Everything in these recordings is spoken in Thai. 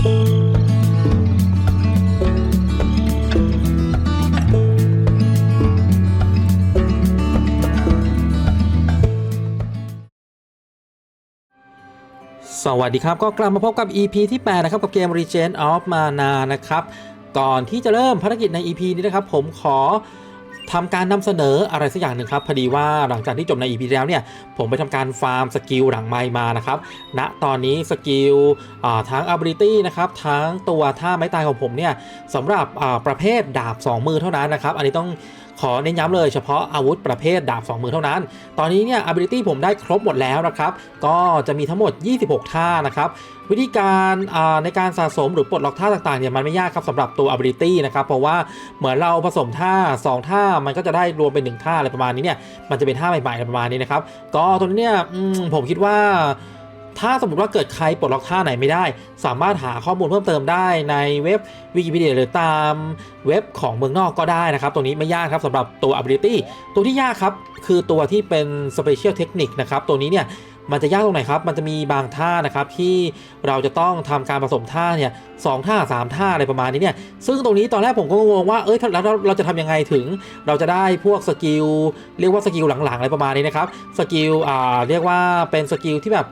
สวัสดีครับ ก็กลับมาพบกับ EP ที่ 8 นะครับ กับเกม Regent of Mana นะครับ ก่อนที่จะเริ่มภารกิจใน EP นี้นะครับ ผมขอ ทำการนำเสนออะไรสักอย่างหนึ่งครับ พอดีว่าหลังจากที่จบใน EP ที่แล้วเนี่ยผมไปทำการฟาร์มสกิลหลังไม้มานะครับณตอนนี้สกิลทั้ง ability นะครับทั้งตัวท่าไม้ตายของผมเนี่ยสำหรับประเภทดาบ 2 มือเท่านั้นนะครับ อันนี้ต้อง ขอเน้นย้ำเลยเฉพาะอาวุธประเภทดาบ2มือเท่านั้น ตอนนี้เนี่ย ability ผมได้ครบหมดแล้วนะครับ ก็จะมีทั้งหมด 26 ท่านะครับ วิธีการในการสะสมหรือปลดล็อกท่าต่างๆเนี่ยมันไม่ยากครับสำหรับตัว ability นะครับ เพราะว่าเหมือนเราผสมท่า 2 ท่ามันก็จะได้รวมเป็น 1 ท่าอะไรประมาณนี้เนี่ยมันจะเป็นท่าใหม่ๆอะไรประมาณนี้นะครับก็ตัวนี้เนี่ยผมคิดว่า ถ้าสมมติว่าเกิดใครปลดล็อกท่าไหนไม่ได้ สามารถหาข้อมูลเพิ่มเติมได้ในเว็บวิกิพีเดียหรือตามเว็บของเมืองนอกก็ได้นะครับตรงนี้ไม่ยากครับสำหรับตัว ability ตัวที่ยากครับ คือตัวที่เป็น special technique นะครับ ตัวนี้เนี่ย มันจะยากตรงไหนครับ มันจะมีบางท่านะครับที่เราจะต้องทำการผสมท่าเนี่ยสองท่าสามท่าอะไรประมาณนี้เนี่ย ซึ่งตรงนี้ตอนแรกผมก็งงว่าเอ้ยแล้วเราจะทำยังไงถึง เราจะได้พวกสกิลเรียกว่าสกิลหลังๆอะไรประมาณนี้นะครับสกิลอ่าเรียกว่าเป็นสกิลที่แบบ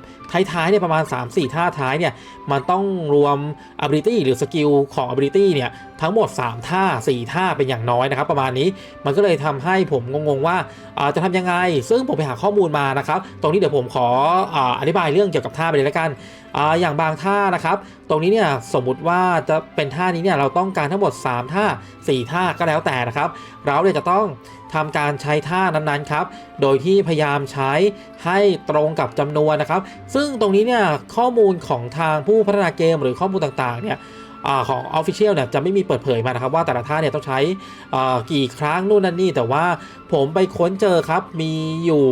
ท้ายๆเนี่ยประมาณ 3-4 ท่าท้ายเนี่ย มันต้องรวม ability หรือสกิลของ ability เนี่ยทั้งหมด 3 ท่า 4 ท่าเป็นอย่างน้อยนะครับ ประมาณนี้มันก็เลยทำให้ผมงงๆว่าาจะทำยังไง ซึ่งผมไปหาข้อมูลมานะครับ ตรงนี้เดี๋ยวผมขอออธิบายเรื่องเกี่ยวกับท่าไปเลยละกันอย่างบางท่านะครับ ตรงนี้เนี่ยสมมุติว่าจะเป็นท่านี้เนี่ยเราต้องการทั้งหมด 3 ท่า 4 ท่าก็แล้วแต่นะครับ เราเนี่ยจะต้องทำการใช้ท่านั้นๆครับ โดยที่พยายามใช้ให้ตรงกับจำนวนนะครับ ซึ่งตรงนี้เนี่ยข้อมูลของทางผู้พัฒนาเกมหรือข้อมูลต่างๆเนี่ยอของ Official เนี่ยจะไม่มีเปิดเผยมานะครับว่าแต่ละท่าเนี่ยต้องใช้กี่ครั้งนู่นนั่นนี่แต่ว่า ผมไปค้นเจอครับ มีอยู่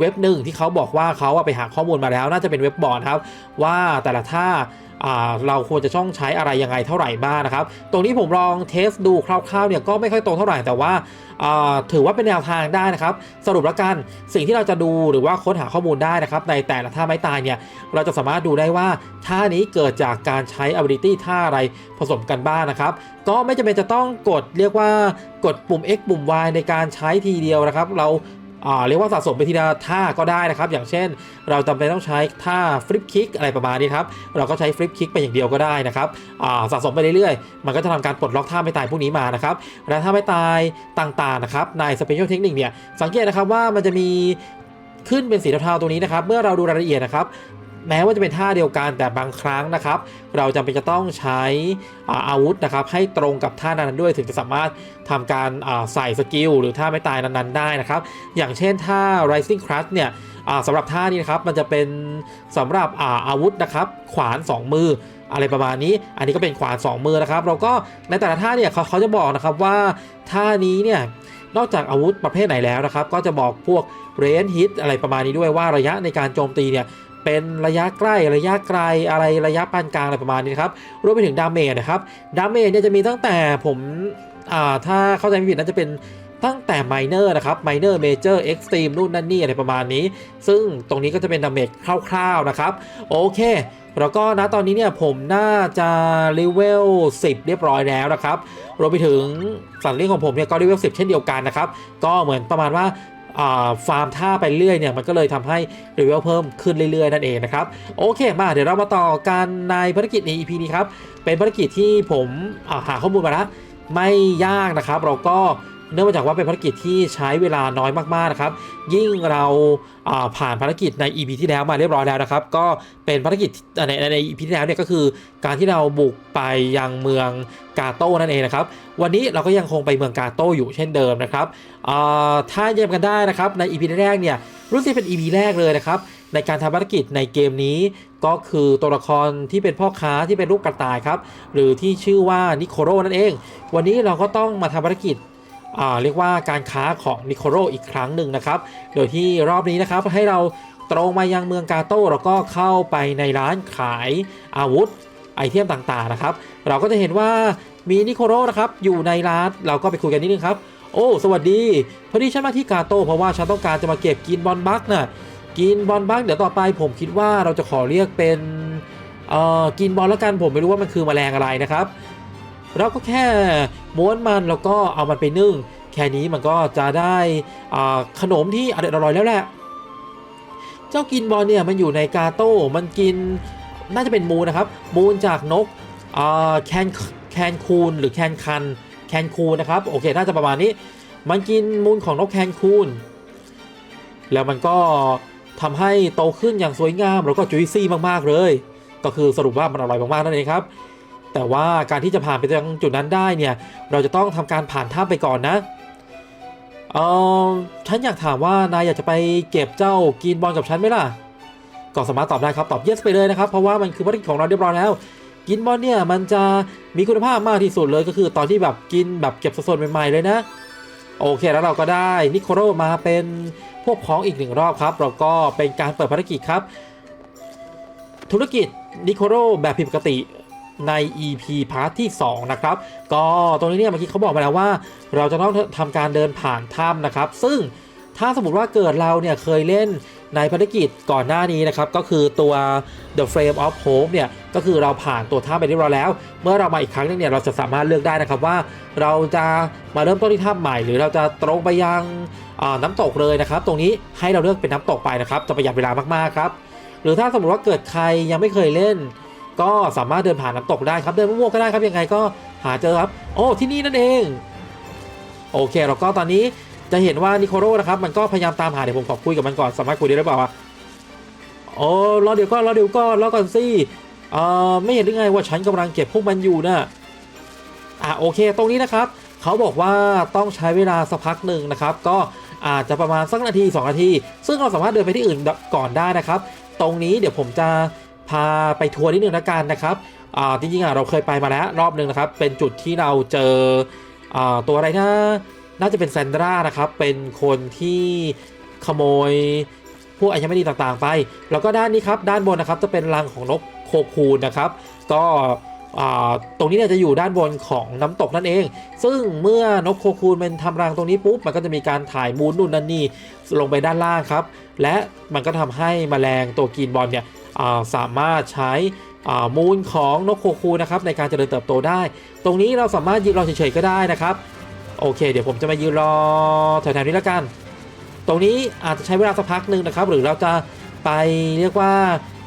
เว็บหนึ่งที่เขาบอกว่าเขาไปหาข้อมูลมาแล้ว น่าจะเป็นเว็บบอร์ดครับ ว่าแต่ละท่าเราควรจะช่องใช้อะไรยังไงเท่าไหร่บ้างนะครับ ตรงนี้ผมลองเทสดูคร่าวๆเนี่ยก็ไม่ค่อยตรงเท่าไหร่แต่ว่าอ่าถือว่าเป็นแนวทางได้นะครับ สรุปแล้วกันสิ่งที่เราจะดูหรือว่าค้นหาข้อมูลได้นะครับ ในแต่ละท่าไม้ตายเนี่ยเราจะสามารถดูได้ว่าท่านี้เกิดจากการใช้ ability ท่าอะไรผสมกันบ้างนะครับ ก็ไม่จำเป็นจะต้องกดเรียกว่ากดปุ่ม X ปุ่ม Y ในการใช้ทีเดียวนะครับ เราเรียกว่าสะสมไปทีละท่าก็ได้นะครับ อย่างเช่น เราจำเป็นต้องใช้ท่าฟลิปคิกอะไรประมาณนี้ครับ เราก็ใช้ฟลิปคิกไปอย่างเดียวก็ได้นะครับสะสมไปเรื่อยๆ มันก็จะทำการปลดล็อกท่าไม่ตายพวกนี้มานะครับ และท่าไม่ตายต่างๆนะครับ ใน Special Technique เนี่ย สังเกตนะครับว่ามันจะมีขึ้นเป็นสีเทาๆตรงนี้นะครับ เมื่อเราดูรายละเอียดนะครับ แม้ว่าจะเป็นท่าเดียวกันแต่บางครั้งนะครับ เราจำเป็นจะต้องใช้อาวุธนะครับ ให้ตรงกับท่านั้นด้วยถึงจะสามารถทำการใส่สกิลหรือท่าไม่ตายนั้นๆได้นะครับ อย่างเช่นท่า rising crush เนี่ยสำหรับท่านี้นะครับมันจะเป็นสำหรับอาอาวุธนะครับขวาน 2 มืออะไรประมาณนี้ อันนี้ก็เป็นขวาน 2 มือนะครับ เราก็ในแต่ละท่าเนี่ยเขาเขาจะบอกนะครับว่าท่านี้เนี่ยนอกจากอาวุธประเภทไหนแล้วนะครับ ก็จะบอกพวก range hit อะไรประมาณนี้ด้วยว่าระยะในการโจมตีเนี่ย เป็นระยะใกล้ระยะไกลอะไรระยะปานกลางอะไรประมาณนี้ครับรวมไปถึงดาเมจนะครับดาเมจเนี่ยจะมีตั้งแต่ผมอ่าถ้าเข้าใจไม่ผิดน่าจะเป็นตั้งแต่ไมเนอร์นะครับไมเนอร์เมเจอร์เอ็กซ์ตรีมนู่นนั่นนี่อะไรประมาณนี้ ซึ่งตรงนี้ก็จะเป็นดาเมจคร่าวๆนะครับ โอเค แล้วก็นะตอนนี้เนี่ยผมน่าจะเลเวล10 เรียบร้อยแล้วนะครับรวมไปถึงสัตว์เลี้ยงของผมเนี่ยก็เลเวล10 เช่นเดียวกันนะครับ ก็เหมือนประมาณว่า ฟาร์มท่าไปเรื่อยเนี่ยมันก็เลยทำให้เลเวลเพิ่มขึ้นเรื่อยๆ นั่นเองนะครับโอเคมาเดี๋ยวเรามาต่อกันในภารกิจใน EP นี้ครับเป็นภารกิจที่ผมหาข้อมูลมาแล้วไม่ยากนะครับ เราก็ เนื่องมาจากว่าเป็นภารกิจที่ใช้เวลาน้อยมากๆนะครับ ยิ่งเราาผ่านภารกิจใน EP ที่แล้วมาเรียบร้อยแล้วนะครับ ก็เป็นภารกิจในใน EP ที่แล้วเนี่ยก็คือ การที่เราบุกไปยังเมืองกาโต้นั่นเองนะครับ วันนี้เราก็ยังคงไปเมืองกาโต้อยู่เช่นเดิมนะครับถ้าเยี่ยมกันได้นะครับใน EP แรกเนี่ยรู้สึกเป็น EP แรกเลยนะครับในการทำภารกิจในเกมนี้ก็คือตัวละครที่เป็นพ่อค้าที่เป็นลูกกระต่ายครับ หรือที่ชื่อว่านิโคโรนั่นเอง วันนี้เราก็ต้องมาทำภารกิจ เรียกว่าการค้าของนิโคโรอีกครั้งหนึ่งนะครับ โดยที่รอบนี้นะครับให้เราตรงมายังเมืองกาโต้แล้วก็เข้าไปในร้านขายอาวุธไอเทมต่างๆนะครับ เราก็จะเห็นว่ามีนิโคโรนะครับอยู่ในร้านเราก็ไปคุยกันนิดนึงครับ โอ้ สวัสดีพอดีฉันมาที่กาโต้เพราะว่าฉันต้องการจะมาเก็บกินบอลบักน่ะกินบอลบักเดี๋ยวต่อไปผมคิดว่าเราจะขอเรียกเป็นเอ่อกินบอลแล้วกันผมไม่รู้ว่ามันคือแมลงอะไรนะครับ เราก็แค่ม้วนมันแล้วก็เอามันไปนึ่ง แค่นี้มันก็จะได้ขนมที่อร่อยแล้วแหละ เจ้ากินบอลเนี่ยมันอยู่ในกาโต้ มันกินน่าจะเป็นมูลนะครับ มูลจากนกแคนแคนคูนหรือแคนคันแคนคูนนะครับ โอเค น่าจะประมาณนี้ มันกินมูลของนกแคนคูนแล้วมันก็ทำให้โตขึ้นอย่างสวยงามแล้วก็จุยซี่มาก ๆ เลย ก็คือสรุปว่ามันอร่อยมาก ๆ นั่นเองครับ แต่ว่าการที่จะผ่านไปยังจุดนั้นได้เนี่ย เราจะต้องทำการผ่านถ้ำไปก่อนนะ เออฉันอยากถามว่านายอยากจะไปเก็บเจ้ากินบอลกับฉันไหมล่ะ ก็สามารถตอบได้ครับตอบ yes ไปเลยนะครับ เพราะว่ามันคือภารกิจของเราเรียบร้อยแล้ว กินบอลเนี่ยมันจะมีคุณภาพมากที่สุดเลยก็คือตอนที่แบบกินแบบเก็บสดๆใหม่ๆเลยนะ โอเคแล้วเราก็ได้นิโคโรมาเป็นพวกพ้องอีกหนึ่งรอบครับ เราก็เป็นการเปิดภารกิจครับ ธุรกิจนิโคโรแบบผิดปกติ ใน EP พาร์ทที่ 2 นะครับ ก็ตรงนี้เนี่ยเมื่อกี้เขาบอกมาแล้วว่า เราจะต้องทำการเดินผ่านถ้ำนะครับ ซึ่งถ้าสมมติว่าเกิดเราเนี่ยเคยเล่นในภารกิจก่อนหน้านี้นะครับ ก็คือตัว The Frame of Hope เนี่ย ก็คือเราผ่านตัวถ้ำไปเรียบร้อยแล้ว เมื่อเรามาอีกครั้งนึงเนี่ยเราจะสามารถเลือกได้นะครับว่า เราจะมาเริ่มต้นที่ถ้ำใหม่ หรือเราจะตรงไปยังน้ำตกเลยนะครับ ตรงนี้ให้เราเลือกเป็นน้ำตกไปนะครับ จะประหยัดเวลามากๆครับ หรือถ้าสมมติว่าเกิดใครยังไม่เคยเล่น ก็สามารถเดินผ่านน้ำตกได้ครับเดินมั่วๆก็ได้ครับยังไงก็หาเจอครับ โอ้ที่นี่นั่นเอง โอเคแล้วก็ตอนนี้จะเห็นว่านิโคโรนะครับมันก็พยายามตามหาเดี๋ยวผมขอคุยกับมันก่อนสามารถคุยได้หรือเปล่าวะโอ้รอเดี๋ยวก็รอเดี๋ยวก็รอก่อนสิเอ่อไม่เห็นหรือไงว่าฉันกำลังเก็บพวกมันอยู่นะอะโอเค ตรงนี้นะครับเขาบอกว่าต้องใช้เวลาสักพักหนึ่งนะครับ ก็อาจจะประมาณสักนาที 2 นาที ซึ่งเราสามารถเดินไปที่อื่นก่อนได้นะครับ ตรงนี้เดี๋ยวผมจะ พาไปทัวร์นิดนึงละกันนะครับจริงๆอะเราเคยไปมาแล้วรอบหนึ่งนะครับ เป็นจุดที่เราเจออตัวอะไรนะน่าจะเป็นแซนดรานะครับ เป็นคนที่ขโมยพวกไอเทมไม่ดีต่างๆ ไป แล้วก็ด้านนี้ครับ ด้านบนนะครับจะเป็นรังของนกโคคูนนะครับ ก็ตรงนี้เนี่ยจะอยู่ด้านบนของน้ำตกนั่นเอง ซึ่งเมื่อนกโคคูนมันทำรังตรงนี้ปุ๊บ มันก็จะมีการถ่ายมูลนู่นนั่นนี่ลงไปด้านล่างครับ และมันก็ทำให้แมลงตัวกรีนบอลเนี่ย สามารถใช้มูลของนกโคคูนะครับในการเจริญเติบโตได้ ตรงนี้เราสามารถยืนรอเฉยๆก็ได้นะครับ โอเค เดี๋ยวผมจะมายืนรอแถวๆนี้แล้วกัน ตรงนี้อาจจะใช้เวลาสักพักหนึ่งนะครับ หรือเราจะไปเรียกว่า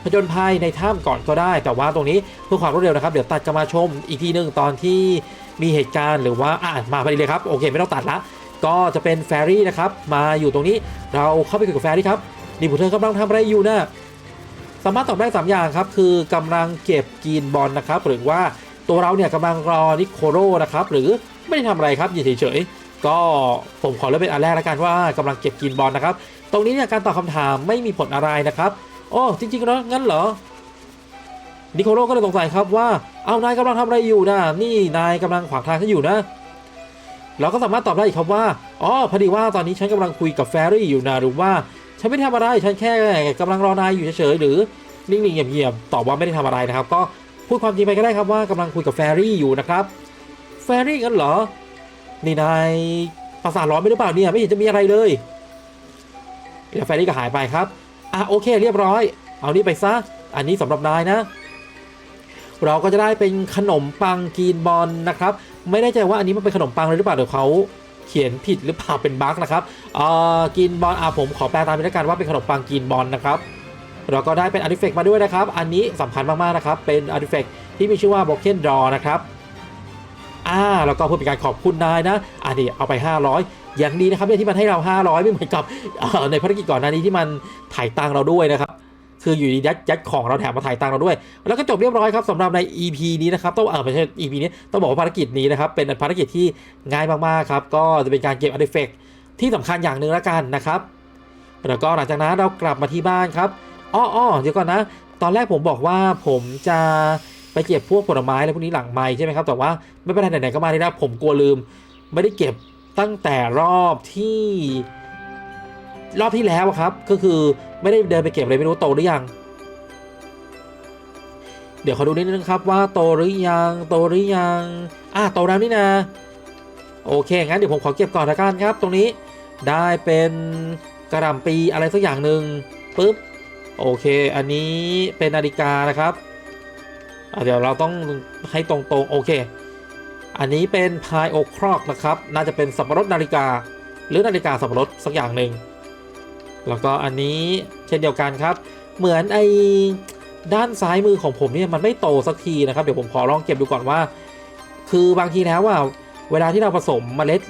ผจญภัยในถ้ำก่อนก็ได้ แต่ว่าตรงนี้เพื่อความรวดเร็วนะครับ เดี๋ยวตัดกันมาชมอีกทีหนึ่งตอนที่มีเหตุการณ์หรือว่าอ่านมาพอดีเลยครับ โอเค ไม่ต้องตัดละ ก็จะเป็นแฟรี่นะครับ มาอยู่ตรงนี้ เราเข้าไปคุยกับแฟรี่ครับนี่ผู้เธอกำลังทำอะไรอยู่นะ สามารถตอบได้ 3 อย่างครับ คือกำลังเก็บกรีนบอลนะครับ หรือว่าตัวเราเนี่ยกำลังรอนิโคโรนะครับ หรือไม่ได้ทำอะไรครับอยู่เฉยๆก็ผมขอเลือกเป็นอันแรกแล้วกันว่ากำลังเก็บกรีนบอลนะครับ ตรงนี้เนี่ยการตอบคำถามไม่มีผลอะไรนะครับโอ้จริงๆแล้วงั้นเหรอนิโคโรก็เลยสงสัยครับว่าเอานายกำลังทำอะไรอยู่นะนี่นายกำลังขวางทางฉันอยู่นะ เราก็สามารถตอบได้อีกครับว่าอ๋อพอดีว่าตอนนี้ฉันกำลังคุยกับแฟรี่อยู่นะหรือว่า ฉันไม่ได้ทำอะไร ฉันแค่กำลังรอนายอยู่เฉยๆหรือนิ่งๆเงียบๆตอบว่าไม่ได้ทำอะไรนะครับ ก็พูดความจริงไปก็ได้ครับว่ากำลังคุยกับแฟรี่อยู่นะครับ แฟรี่กันเหรอ นี่นายประสาทร้อนไม่หรือเปล่าเนี่ยไม่เห็นจะมีอะไรเลยแล้วแฟรี่ก็หายไปครับอะโอเค เรียบร้อย เอานี่ไปซะ อันนี้สำหรับนายนะ เราก็จะได้เป็นขนมปังกีนบอลนะครับ ไม่แน่ใจว่าอันนี้มันเป็นขนมปังเลยหรือเปล่าเดี๋ยวเขา เขียนผิดหรือเปล่าเป็นบั๊กนะครับเอ่อกินบอลอะผมขอแปลตามไปแล้วกันว่าเป็นขนมปังกินบอลนะครับเราก็ได้เป็นอาร์ติเฟกต์มาด้วยนะครับ อันนี้สำคัญมากๆนะครับ เป็นอาร์ติเฟกต์ที่มีชื่อว่า Broken Draw นะครับอ่าแล้วก็เพื่อเป็นการขอบคุณนายนะ อันนี้เอาไป 500 อย่างดีนะครับเนี่ยที่มันให้เรา 500 ไม่เหมือนกับในภารกิจก่อนหน้านี้ที่มันถ่ายตังเราด้วยนะครับ คืออยู่ดียัดยัดของเราแถมมาถ่ายตังเราด้วย แล้วก็จบเรียบร้อยครับสำหรับใน EP นี้นะครับต้องเออไม่ใช่ EP นี้ต้องบอกว่าภารกิจนี้นะครับเป็นภารกิจที่ง่ายมากๆครับก็จะเป็นการเก็บอาร์ติเฟกต์ที่สำคัญอย่างหนึ่งแล้วกันนะครับแล้วก็หลังจากนั้นเรากลับมาที่บ้านครับอ้ออเดี๋ยวก่อนนะ ตอนแรกผมบอกว่าผมจะไปเก็บพวกผลไม้อะไรพวกนี้หลังไม้ใช่ไหมครับแต่ว่าไม่เป็นไรไหนๆก็มาที่นะผมกลัวลืม ไม่ได้เก็บตั้งแต่รอบที่ รอบที่แล้วอะครับ ก็คือไม่ได้เดินไปเก็บเลยไม่รู้โตหรือยัง เดี๋ยวขอดูนิดนึงครับว่าโตหรือยังโตหรือยังอะโตแล้วนี่นะ โอเคงั้นเดี๋ยวผมขอเก็บก่อนละกันครับ ตรงนี้ได้เป็นกระหล่ำปีอะไรสักอย่างหนึ่งปึ๊บโอเค อันนี้เป็นนาฬิกานะครับเดี๋ยวเราต้องให้ตรงๆ โอเค อันนี้เป็นพายโอครอกนะครับ น่าจะเป็นสับปะรดนาฬิกา หรือนาฬิกาสับปะรดสักอย่างหนึ่ง แล้วก็อันนี้เช่นเดียวกันครับ เหมือนไอ้ด้านซ้ายมือของผมเนี่ยมันไม่โตสักทีนะครับเดี๋ยวผมขอลองเก็บดูก่อนว่า คือบางทีแล้วว่าเวลาที่เราผสมเมล็ด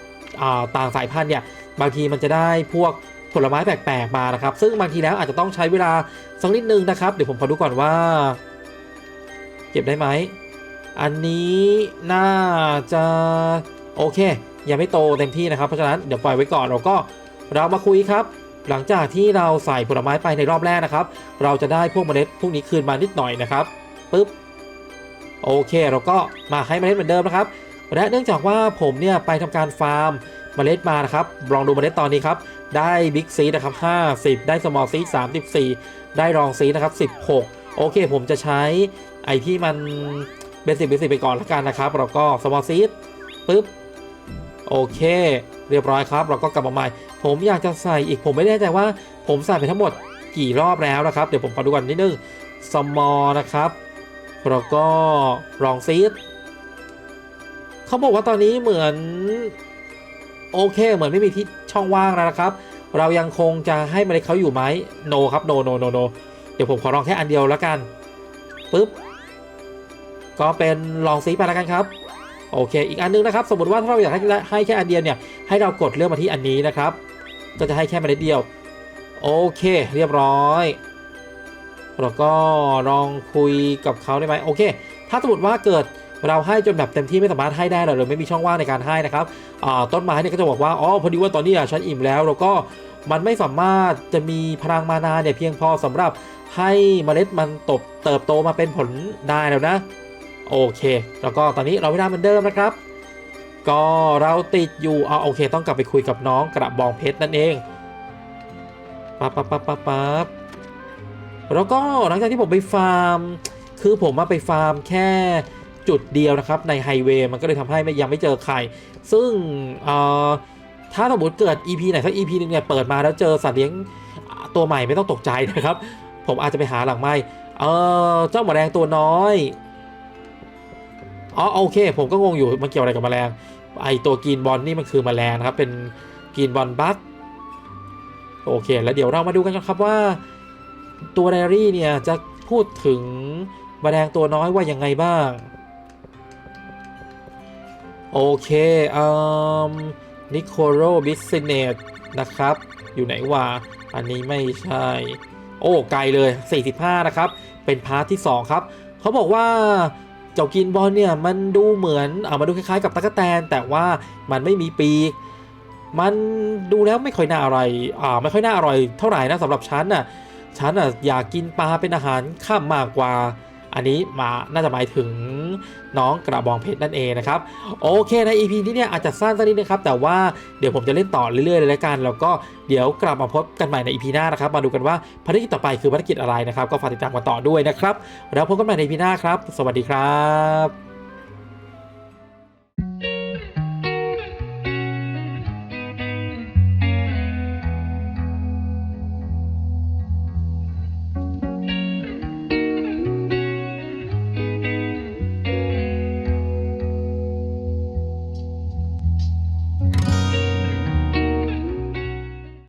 ต่างสายพันธุ์เนี่ยบางทีมันจะได้พวกผลไม้แปลกๆมานะครับ ซึ่งบางทีแล้วอาจจะต้องใช้เวลาสักนิดนึงนะครับ เดี๋ยวผมขอดูก่อนว่า เก็บได้ไหมอันนี้น่าจะโอเค ยังไม่โตเต็มที่นะครับเพราะฉะนั้นเดี๋ยวปล่อยไว้ก่อนเราก็เรามาคุยครับ หลังจากที่เราใส่ผลไม้ไปในรอบแรกนะครับ เราจะได้พวกเมล็ดพวกนี้คืนมานิดหน่อยนะครับปึ๊บโอเค เราก็มาให้เมล็ดเหมือนเดิมนะครับ และเนื่องจากว่าผมเนี่ยไปทำการฟาร์มเมล็ดมานะครับ ลองดูเมล็ดตอนนี้ครับ ได้บิ๊กซีนะครับ50 ได้สมอลซี34 ได้รองซีนะครับ16 โอเค ผมจะใช้ไอที่มันเบสิกเบสิกไปก่อนละกันนะครับ เราก็สมอลซีปึ๊บโอเค เรียบร้อยครับ เราก็กลับมาใหม่ ผมอยากจะใส่อีกผมไม่แน่ใจว่า ผมใส่ไปทั้งหมดกี่รอบแล้วนะครับ เดี๋ยวผมขอดูก่อนนิดนึงสมอนะครับแล้วก็รองซีดเขาบอกว่าตอนนี้เหมือน โอเค เหมือนไม่มีที่ช่องว่างแล้วนะครับ เรายังคงจะให้เมล็ดเขาอยู่ไหมโนครับโนโนโนโนเดี๋ยวผมขอลองแค่อันเดียวแล้วกันปึ๊บก็เป็นลองซีไปแล้วกันครับ โอเค อีกอันนึงนะครับ สมมติว่าถ้าเราอยากให้ให้แค่อันเดียวเนี่ย ให้เรากดเลือกมาที่อันนี้นะครับ ก็จะให้แค่เมล็ดเดียว โอเค เรียบร้อยแล้วก็ลองคุยกับเขาได้ไหมโอเค ถ้าสมมติว่าเกิดเราให้จนแบบเต็มที่ไม่สามารถให้ได้เลยหรือไม่มีช่องว่างในการให้นะครับต้นไม้เนี่ยก็จะบอกว่า อ๋อ พอดีว่าตอนนี้อะฉันอิ่มแล้ว แล้วก็มันไม่สามารถจะมีพลังมานาเนี่ยเพียงพอสำหรับให้เมล็ดมันตบเติบโตมาเป็นผลได้แล้วนะ โอเค แล้วก็ตอนนี้เราไม่ได้เหมือนเดิมนะครับ ก็เราติดอยู่เอาโอเค ต้องกลับไปคุยกับน้องกระบองเพชรนั่นเองปั๊บปั๊บปั๊บปั๊บปั๊บแล้วก็หลังจากที่ผมไปฟาร์ม คือผมมาไปฟาร์มแค่จุดเดียวนะครับในไฮเวย์มันก็เลยทำให้ยังไม่เจอใคร ซึ่งถ้าสมมติเกิด EP ไหนสัก EP หนึงเนี่ยเปิดมาแล้วเจอสัตว์เลี้ยงตัวใหม่ไม่ต้องตกใจนะครับ ผมอาจจะไปหาหลังไม่เออเจ้าหมอแดงตัวน้อย อ๋อโอเค ผมก็งงอยู่มันเกี่ยวอะไรกับแมลงไอตัวกรีนบอลนี่มันคือแมลงนะครับ เป็นกรีนบอลบัคโอเค แล้วเดี๋ยวเรามาดูกันครับว่า ตัวไดอารี่เนี่ยจะพูดถึงแมลงตัวน้อยว่ายังไงบ้าง โอเคอืมนิโคโรบิสเนตนะครับ อยู่ไหนวะอันนี้ไม่ใช่ โอ้ ไกลเลย 45 นะครับ เป็นพาร์ทที่ 2 ครับ เขาบอกว่า เจ้ากินบอลเนี่ยมันดูเหมือนอ่ามันดูคล้ายๆ กับตั๊กแตน แต่ว่ามันไม่มีปีก มันดูแล้วไม่ค่อยน่าอร่อยอ่าไม่ค่อยน่าอร่อยเท่าไหร่นะสำหรับฉันน่ะฉันน่ะอยากกินปลาเป็นอาหารข้ามมากกว่า อันนี้มาน่าจะหมายถึงน้องกระบองเพชรนั่นเองนะครับโอเคใน EP นี้เนี่ยอาจจะสั้นสักนิดนะครับแต่ว่าเดี๋ยวผมจะเล่นต่อเรื่อยๆเลยละกัน แล้วก็เดี๋ยวกลับมาพบกันใหม่ใน EP หน้านะครับมาดูกันว่าภารกิจต่อไปคือภารกิจอะไรนะครับก็ฝากติดตามกันต่อด้วยนะครับแล้วพบกันใหม่ใน EP หน้าครับ สวัสดีครับ